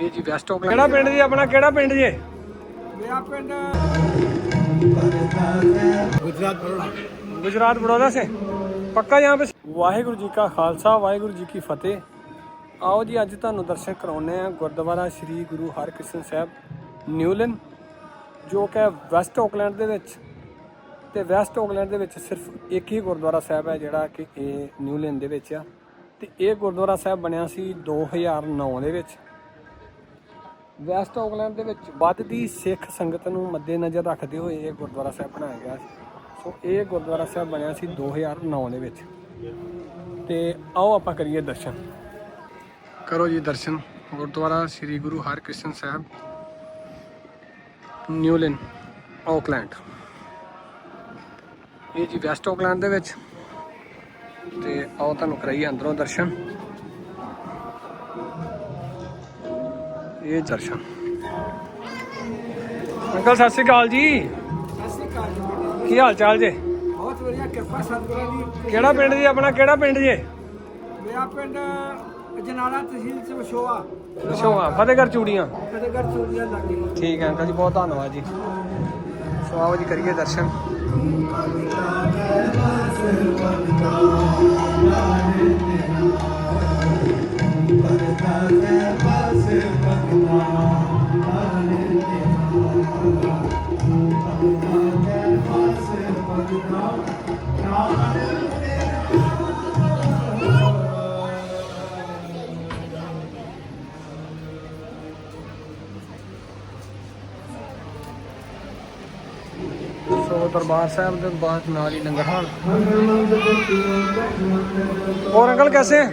ਇਹ ਜੀ West Auckland ਕਿਹੜਾ ਪਿੰਡ ਜੀ? ਆਪਣਾ ਕਿਹੜਾ ਪਿੰਡ ਜੀ? ਮੇਰਾ ਪਿੰਡ ਗੁਜਰਾਤ ਬੜੋਦਾ। ਗੁਜਰਾਤ ਬੜੋਦਾ ਸੇ। ਪੱਕਾ ਯਹਾਂ ਪੇ ਵਾਹਿਗੁਰੂ ਜੀ ਕਾ ਖਾਲਸਾ ਵਾਹਿਗੁਰੂ ਜੀ ਕੀ ਫਤਿਹ। ਆਓ ਜੀ ਅੱਜ ਤੁਹਾਨੂੰ ਦਰਸ਼ਨ ਕਰਾਉਣੇ ਆ ਗੁਰਦੁਆਰਾ ਸ੍ਰੀ ਗੁਰੂ ਹਰਕ੍ਰਿਸ਼ਨ ਸਾਹਿਬ ਨਿਊਲਨ ਜੋ ਕਿ ਵੈਸਟ ਆਕਲੈਂਡ ਦੇ ਵਿੱਚ। ਤੇ ਵੈਸਟ ਆਕਲੈਂਡ ਦੇ ਵਿੱਚ ਸਿਰਫ ਇੱਕ ਹੀ ਗੁਰਦੁਆਰਾ ਸਾਹਿਬ ਹੈ ਜਿਹੜਾ ਕਿ ਇਹ ਨਿਊਲਨ ਦੇ ਵਿੱਚ ਆ। ਤੇ ਇਹ ਗੁਰਦੁਆਰਾ ਸਾਹਿਬ ਬਣਿਆ ਸੀ 2009 ਦੇ ਵਿੱਚ। ਵੈਸਟ ਆਕਲੈਂਡ ਦੇ ਵਿੱਚ ਵੱਧਦੀ ਸਿੱਖ ਸੰਗਤ ਨੂੰ ਮੱਦੇਨਜ਼ਰ ਰੱਖਦੇ ਹੋਏ ਇਹ ਗੁਰਦੁਆਰਾ ਸਾਹਿਬ ਬਣਾਇਆ ਗਿਆ ਸੀ। ਸੋ ਇਹ ਗੁਰਦੁਆਰਾ ਸਾਹਿਬ ਬਣਿਆ ਸੀ 2009 ਦੇ ਵਿੱਚ। ਤੇ ਆਓ ਆਪਾਂ ਕਰੀਏ ਦਰਸ਼ਨ। ਕਰੋ ਜੀ ਦਰਸ਼ਨ। Gurdwara Sri Guru Harkrishan Sahib New Lynn Auckland ਇਹ ਜੀ ਵੈਸਟ ਆਕਲੈਂਡ ਦੇ ਵਿੱਚ। ਤੇ ਆਓ ਤੁਹਾਨੂੰ ਕਰਾਈਏ ਅੰਦਰੋਂ ਦਰਸ਼ਨ। ਇਹ ਦਰਸ਼ਨ ਅੰਕਲ ਸਤਿ ਸ਼੍ਰੀ ਅਕਾਲ ਜੀ। ਸਤਿ ਸ਼੍ਰੀ ਅਕਾਲ ਜੀ ਬੇਟੇ। ਕੀ ਹਾਲ ਚਾਲ ਜੇ? ਬਹੁਤ ਵਧੀਆ ਕਿਰਪਾ ਸਤਿਗੁਰਾਂ ਦੀ। ਕਿਹੜਾ ਪਿੰਡ ਜੀ ਆਪਣਾ? ਕਿਹੜਾ ਪਿੰਡ ਜੇ? ਮੇਰਾ ਪਿੰਡ ਜਨਾਲਾ ਤਹਿਸੀਲ ਚ ਵਿਸ਼ੋਆ ਸ਼ੋਆ ਫਤਿਹਗੜ੍ਹ ਚੂੜੀਆਂ। ਫਤਿਹਗੜ੍ਹ ਚੂੜੀਆਂ ਲੱਗੇ ਠੀਕ ਹੈ ਅੰਕਲ ਜੀ ਬਹੁਤ ਧੰਨਵਾਦ ਜੀ। ਸੋ ਆਓ ਜੀ ਕਰੀਏ ਦਰਸ਼ਨ। ਦਰਬਾਰ ਸਾਹਿਬ ਦੇ ਬਾਅਦ ਨਾਲ ਹੀ ਲੰਗਰ ਹਾਲ और अंकल कैसे हैं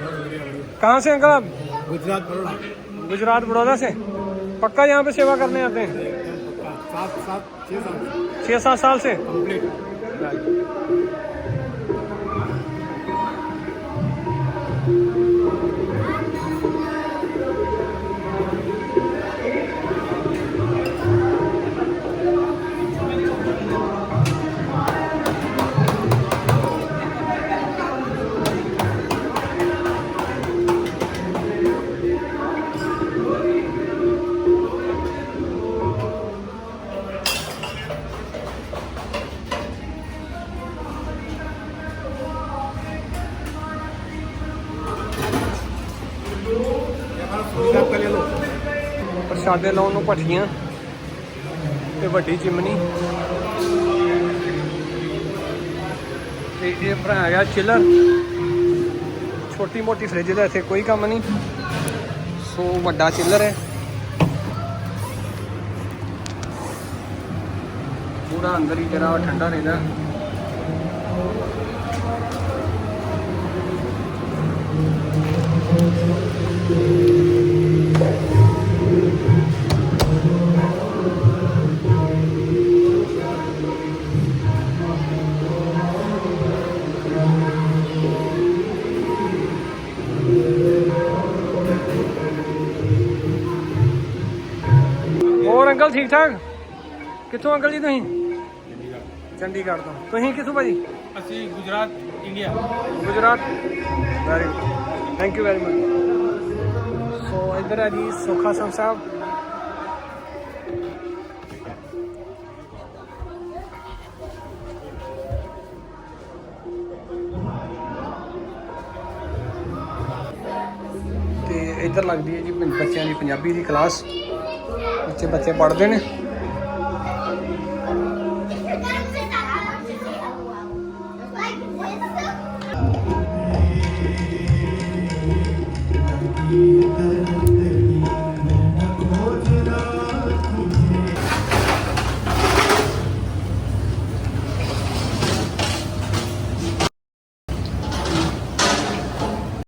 कहाँ से अंकल आप गुजरात बरोड़ा गुजरात बड़ौदा से पक्का यहाँ पे सेवा करने आते हैं? छह सात साल से? कंप्लीट ਪ੍ਰਸ਼ਾਦੇ ਲਾਉਣ ਨੂੰ ਭੱਠੀਆਂ ਤੇ ਵੱਡੀ ਚਿਮਨੀ। ਤੇ ਇਹ ਭਰਾ ਹੈਗਾ ਚਿਲਰ ਛੋਟੀ ਮੋਟੀ ਫ੍ਰਿਜ ਦਾ ਇੱਥੇ ਕੋਈ ਕੰਮ ਨਹੀਂ। ਸੋ ਵੱਡਾ ਚਿਲਰ ਹੈ। ਪੂਰਾ ਅੰਦਰ ਹੀ ਜਿਹੜਾ ਠੰਡਾ ਰਹਿੰਦਾ। ਅੰਕਲ ਠੀਕ ਠਾਕ? ਕਿੱਥੋਂ ਅੰਕਲ ਜੀ ਤੁਸੀਂ? ਚੰਡੀਗੜ੍ਹ ਤੋਂ। ਤੁਸੀਂ ਕਿੱਥੋਂ ਭਾਜੀ? ਅਸੀਂ Gujarat India. Gujarat. Very good thank you very much so ਇੱਧਰ ਹੈ ਜੀ ਸੁਖਾ ਸਿੰਘ ਸਾਹਿਬ। ਤੇ ਇੱਧਰ ਲੱਗਦੀ ਹੈ ਜੀ ਬੱਚਿਆਂ ਦੀ ਪੰਜਾਬੀ ਦੀ ਕਲਾਸ। ਬੱਚੇ ਬੱਚੇ ਪੜ੍ਹਦੇ ਨੇ Like this.